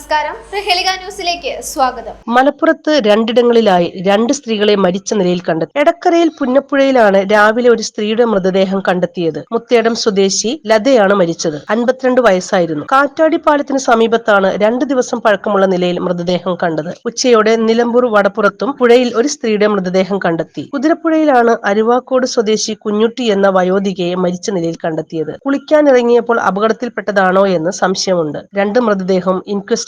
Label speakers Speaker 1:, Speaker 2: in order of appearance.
Speaker 1: നമസ്കാരം. ന്യൂസിലേക്ക് സ്വാഗതം.
Speaker 2: മലപ്പുറത്ത് രണ്ടിടങ്ങളിലായി രണ്ട് സ്ത്രീകളെ മരിച്ച നിലയിൽ കണ്ടെത്തി. എടക്കരയിൽ പുന്നപ്പുഴയിലാണ് രാവിലെ ഒരു സ്ത്രീയുടെ മൃതദേഹം കണ്ടെത്തിയത്. മുത്തേടം സ്വദേശി ലതയാണ് മരിച്ചത്. അൻപത്തിരണ്ട് വയസ്സായിരുന്നു. കാറ്റാടിപ്പാലത്തിന് സമീപത്താണ് രണ്ട് ദിവസം പഴക്കമുള്ള നിലയിൽ മൃതദേഹം കണ്ടത്. ഉച്ചയോടെ നിലമ്പൂർ വടപ്പുറത്തും പുഴയിൽ ഒരു സ്ത്രീയുടെ മൃതദേഹം കണ്ടെത്തി. കുതിരപ്പുഴയിലാണ് അരുവാക്കോട് സ്വദേശി കുഞ്ഞുട്ടി എന്ന വയോധികയെ മരിച്ച നിലയിൽ കണ്ടെത്തിയത്. കുളിക്കാനിറങ്ങിയപ്പോൾ അപകടത്തിൽപ്പെട്ടതാണോ എന്ന് സംശയമുണ്ട്. രണ്ട് മൃതദേഹം